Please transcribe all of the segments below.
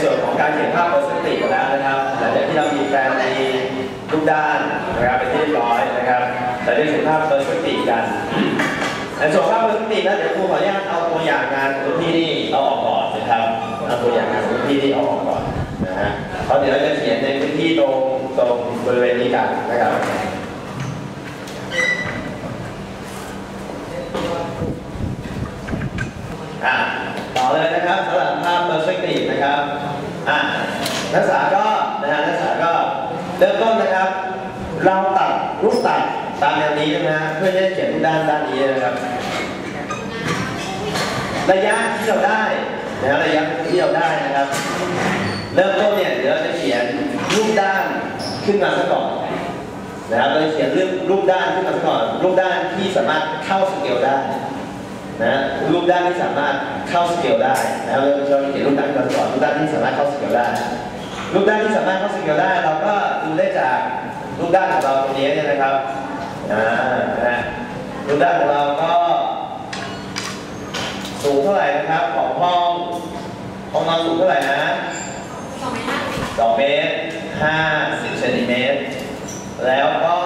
ส่วนของการเขียนภาพเปอร์เซนติกแล้วนะครับหลังจากที่เรามีแปลนในทุกด้านนะครับเป็นที่เรียบร้อยนะครับแต่ได้เขียนภาพเปอร์เซนติกันในส่วนภาพเปอร์เซนติกนะเดี๋ยวครูขออนุญาตเอาตัวอย่างงานของพี่นี่เอาออกก่อนนะครับเอาตัวอย่างงานของพี่นี่เอาออกก่อนนะฮะเพราะเดี๋ยวเราจะเขียนในพื้นที่ตรงตรงบริเวณนี้กันนะครับ อะต่อ เลยนะครับสำหรับภาพ perspective นะครับอะนักศึกษาก็นะฮะนักศึกษาก็เริ่มต้นนะครับ เราตัดรูปตัดตามแนวนี้นะฮะเพื่อจะเขียนรูปด้านด้านนี้นะครับ ระยะที่เราได้นะฮะระยะที่เราได้นะครับ เริ่มต้นเนี่ยเดี๋ยวเราจะเขียนรูปด้านขึ้นมาซะก่อนนะครับเราจะเขียนเรื่องรูปด้านขึ้นมาซะก่อนรูปด้านที่สามารถเข้าสเกลได้ นะรูปด้านที่สามารถเข้าสเกลได้นะครับเราจะเขียนรูปด้านก่อนก่อนรูปด้านที่สามารถเข้าสเกลได้ รูปด้านที่สามารถเข้าสเกลได้ เราก็ดูได้จากรูปด้านของเราตรงนี้เนี่ยนะครับอ่านะรูปด้านของเราก็ สูงเท่าไหร่นะครับของห้องห้องนอนสูงเท่าไหร่นะสองเมตรห้าสิบ2เมตร50เซนติเมตรแล้วก็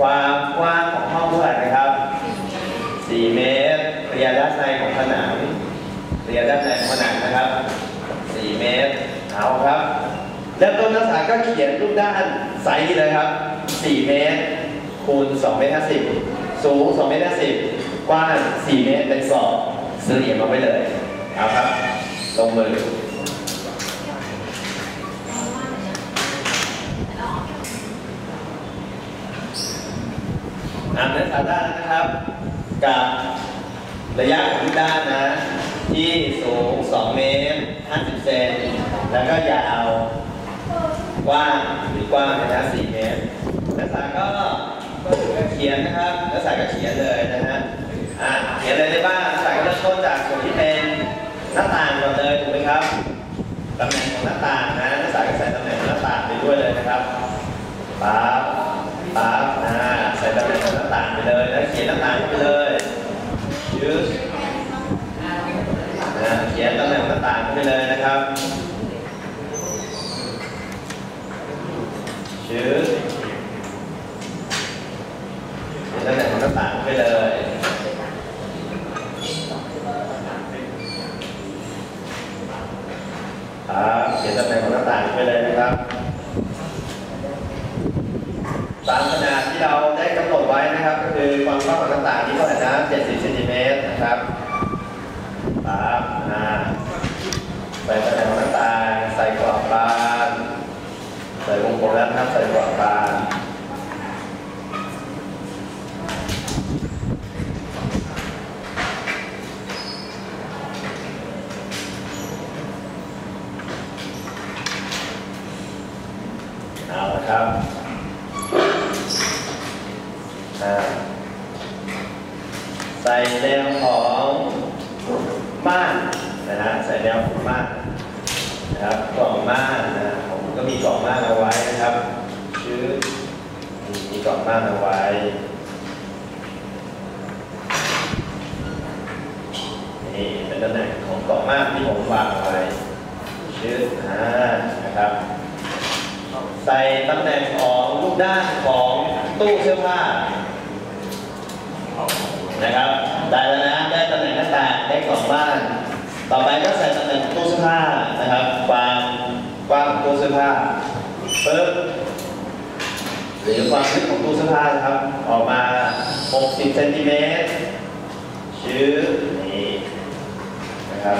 ความกว้างของห้องเท่าไหร่นะครับสี่เมตร 4 เมตร ระยะด้านในของผนัง ระยะด้านในของผนังนะครับ 4 เมตร เอาครับเริ่มต้นนักศึกษาก็เขียนรูปด้านไซส์เลยครับ 4 เมตร คูณ2เมตร50 สูง2เมตร50 กว้าง 4 เมตร เป็นสอบเสลี่ยมาไว้เลย เอาครับ ลงมือานในสาด้านนะครับ กับ ระยะของด้านนะ ที่สูง 2 เมตร 50 เซน แล้วก็ยาวกว้างหรือกว้างนะฮะ4เมตรนักศึกษาก็เขียนนะครับนักศึกษาก็เขียนเลยนะฮะอ่าเขียนอะไรได้บ้างนักศึกษาก็เริ่มต้นจากส่วนที่เป็นหน้าต่างก่อนเลยถูกไหมครับตำแหน่งของหน้าต่างนะนักศึกษาก็ใส่ตำแหน่งหน้าต่างไปด้วยเลยนะครับปั๊บปั๊บอ่าใส่ตำแหน่งของหน้าต่างไปเลยแล้วเขียนหน้าต่างไปเลยด นะเขียนตำแหน่งหน้าต่างไปเลยนะครับชื่อเขียนตำแหน่งของหน้าต่างไปเลยครับเขียนตำแหน่งของหน้าต่างไปเลยนะครับ ตามขนาดที่เราได้กำหนดไว้นะครับก็คือความกว้างของหน้าต่างที่เท่าไหร่นะ70เซนติเมตรนะครับครับอ่าใส่ตำแหน่งของหน้าต่างใส่กรอบบานใส่วงกลมแล้วนะครับใส่กรอบบานเอาละครับอ่า ใส่แนวของม่านนะฮะใส่แนวของม่านนะครับกล่องม่านนะผมก็มีกล่องม่านเอาไว้นะครับชื่อมีกล่องม่านเอาไว้นี่เป็นตำแหน่งของกล่องม่านที่ผมวางเอาไว้ชื่ออ่านะครับ ใส่ตำแหน่งของลูกด้านของตู้เสื้อผ้านะครับ ต่อไปก็ใส่ตำแหน่งตู้เสื้อผ้านะครับความกว้างของตู้เสื้อผ้าปึ๊บหรือความลึกของตู้เสื้อผ้านะครับ ออกมา 60เซนติเมตรชื้อนี่นะครับ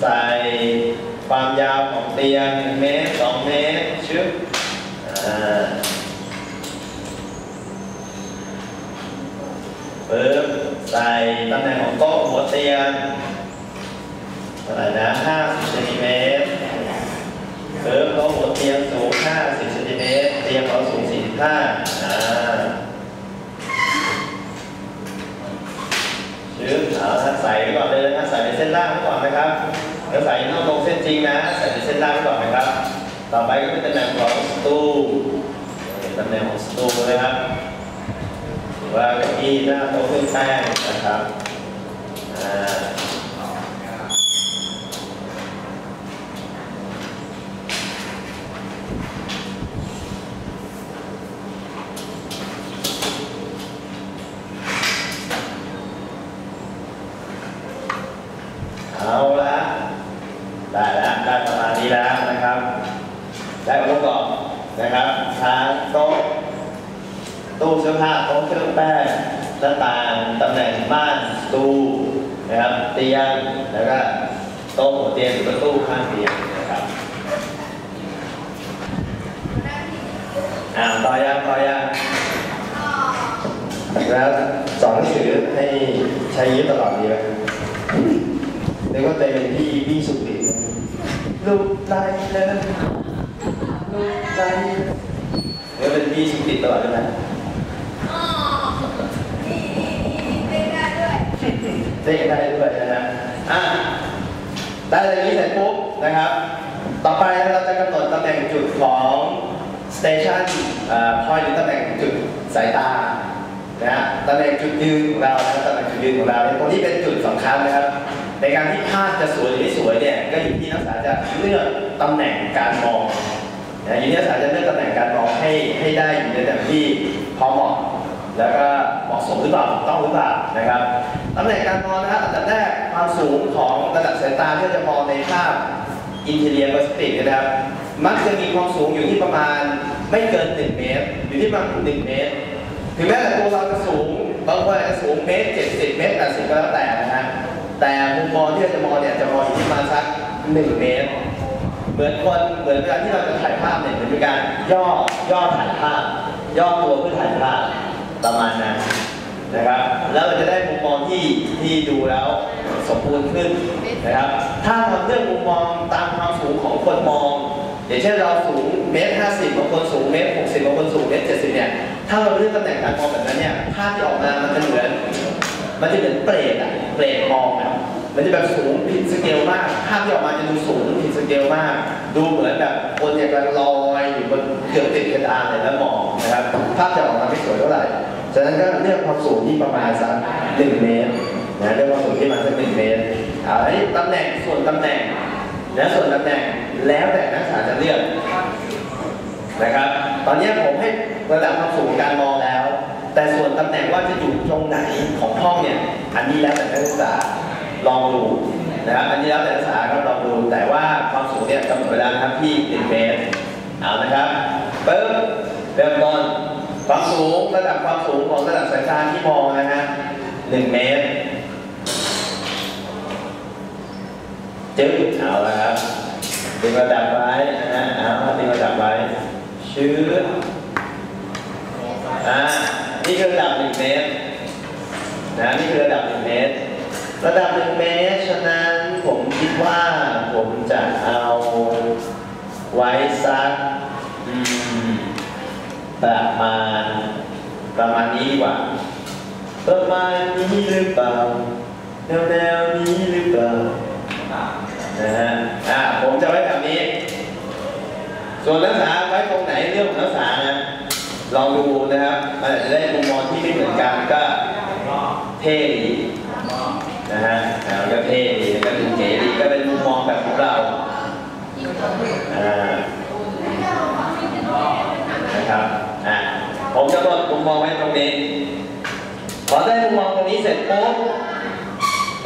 ใส่ความยาวของเตียง1เมตร2เมตรชึบอ่าปึ๊บใส่ตำแหน่งของโต๊ะหัวเตียง เท่าไหร่นะ50เซนติเมตรปึ๊บโต๊ะหัวเตียงสูง 50เซนติเมตรเตียงเราสูง 45อ่าชืบเอาถ้าใส่ไว้ก่อนเลยนะใส่ในเส้นล่างไว้ก่อนนะครับแล้วใส่นอกลงเส้นจริงนะ ใส่ในเส้นล่างไว้ก่อนนะครับ ต่อไปก็เป็นตำแหน่งของสตูเป็นตำแหน่งของสตูนะครับหรือว่าเก้าอี้หน้าโต๊ะเครื่องแป้งนะครับ เอาละได้แล้วได้ประมาณนี้แล้วนะครับได้องค์ประกอบนะครับทั้งโต๊ะตู้เสื้อผ้าโต๊ะเครื่องแป้งหน้าต่างตำแหน่งบ้านตู้นะครับเตียงแล้วก็โต๊ะหัวเตียงหรือว่าตู้ข้างเตียงนะครับอ่าต่อยังต่อยังแล้วสอนหนังสือให้ใช้ยิ้มตลอดดีไหม นึกว่าจะเป็นพี่พี่สุติลูกไล่เลยใจเดี๋ยวเป็นพี่ชิงติตลอดใช่ไหมอ๋อนี่นี่ได้ด้วยเล่นได้ด้วยนะฮะอะได้อะไรนี้เสร็จปุ๊บนะครับ ต่อไปเราจะกำหนดตำแหน่งจุดของสเตชันพอยหรือตำแหน่งจุดสายตานะฮะตำแหน่งจุดยืนของเรานะตำแหน่งจุดยืนของเราเนี่ยตรงนี้เป็นจุดสำคัญนะครับ ในการที่ภาพจะสวยหรือไม่สวยเนี่ยก็อยู่ที่นักศึกษาจะเลือกตำแหน่งการมองนะยินดีอาสาจะเลือกตำแหน่งการมองให้ให้ได้อยู่ในตำแหน่งที่พอเหมาะแล้วก็เหมาะสมหรือเปล่าถูกต้องหรือเปล่านะครับตำแหน่งการมองนะครับอันดับแรกความสูงของระดับสายตาที่จะมองในภาพอินเทเรียป e สติกนะครับมักจะมีความสูงอยู่ที่ประมาณไม่เกิน 1 เมตร อยู่ที่ประมาณ1เมตร ถึงแม้แต่ตัวเราจะสูง บางคนอาจจะสูงเมตร 70 เมตร 80 ก็แล้วแต่ แต่มุมมองที่เราจะมองเนี่ยจะมองอยู่ที่ประมาณสัก1เมตร เหมือนคนเหมือนเวลาที่เราจะถ่ายภาพเนี่ยเหมือนเป็นการย่อย่อถ่ายภาพ ย่อตัวเพื่อถ่ายภาพประมาณนั้นนะครับ แล้วเราจะได้มุมมองที่ที่ดูแล้วสมบูรณ์ขึ้นนะครับ ถ้าทำเรื่องมุมมองตามความสูงของคนมองอย่างเช่นเราสูงเมตรห้าสิบบางคนสูงเมตรหกสิบบางคนสูงเมตรเจ็ดสิบเนี่ย ถ้าเราเลือกตำแหน่งการมองแบบนั้นเนี่ย ภาพที่ออกมา มันจะเหมือน มันจะเหมือนเปรตอะเปรตมองอะมันจะแบบสูงผิดสเกลมากภาพที่ออกมาจะดูสูงผิดสเกลมาก ดูเหมือนแบบคนเนี่ยกำลังลอยอยู่บนเกือบติดกระดานเลยแล้วมองนะครับภาพจะออกมาไม่สวยเท่าไหร่ฉะนั้นก็เลือกความสูงที่ประมาณสักหนึ่งเมตรนะเลือกความสูงที่ประมาณสักหนึ่งเมตรอ่าอันนี้ตำแหน่งส่วนตำแหน่งนะส่วนตำแหน่งแล้วแต่นักศึกษาจะเลือกนะครับ ตอนนี้ผมให้ระดับความสูงการมอง แต่ส่วนตำแหน่งว่าจะอยู่ตรงไหนของห้องเนี่ยอันนี้แล้วแต่นักศึกษาลองดูนะครับอันนี้แล้วแต่นักศึกษาก็ลองดู แต่ว่าความสูงเนี่ยกำหนดไว้แล้วนะครับที่1เมตรเอานะครับปึ๊บเริ่มต้นความสูงระดับความสูงของระดับสายตาที่มองนะฮะ1เมตรจึ๊บเอาละครับดึงระดับไว้นะฮะเอาดึงระดับไว้ชื้ออ่า นี่คือระดับหนึ่งเมตรนะนี่คือระดับหนึ่งเมตร ระดับหนึ่งเมตร ฉะนั้นผมคิดว่าผมจะเอาไว้สักประมาณประมาณนี้ดีกว่าประมาณนี้หรือเปล่าแนวแนวนี้หรือเปล่านะฮะอ่าผมจะไว้แบบนี้ ส่วนนักศึกษาไว้ตรงไหนเรื่องของนักศึกษานะ ลองดูนะครับมันอาจจะได้มุมมองที่ไม่เหมือนกันก็เท่ดีนะฮะอ่ามันก็เท่ดีแล้วก็ดูเก๋ดีก็เป็นมุมมองแบบของเราอ่านะครับอะผมจะกดมุมมองไว้ตรงนี้พอได้มุมมองตรงนี้เสร็จปุ๊บ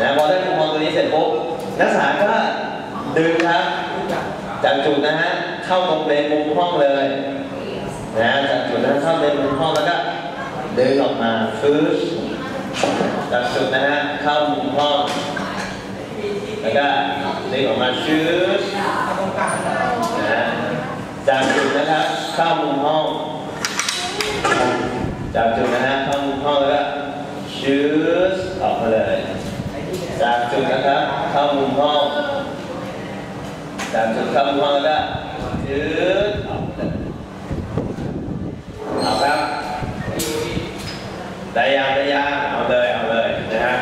นะพอได้มุมมองตรงนี้เสร็จปุ๊บนักศึกษาก็ดึงครับจากจุดนะฮะเข้าตรงเลนมุมห้องเลย นะจากจุดนั้นเข้าเลนมุมห้องแล้วก็เดึงออกมาฟื้นจากจุดนะฮะเข้ามุมห้องแล้วก็เดึงออกมาชื้นนะจากจุดนะครับเข้ามุมห้อง จากจุดนะฮะเข้ามุมห้องแล้วก็ชื้นออกมาเลย จากจุดนะครับเข้ามุมห้องจากจุดเข้ามุมห้องแล้วก็ยืดออกเลยเอา ครับได้ยังได้ยังเอาเลยเอาเลยนะฮะ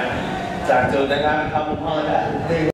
จากจุดนะครับเข้ามุมห้องแล้วก็ดึง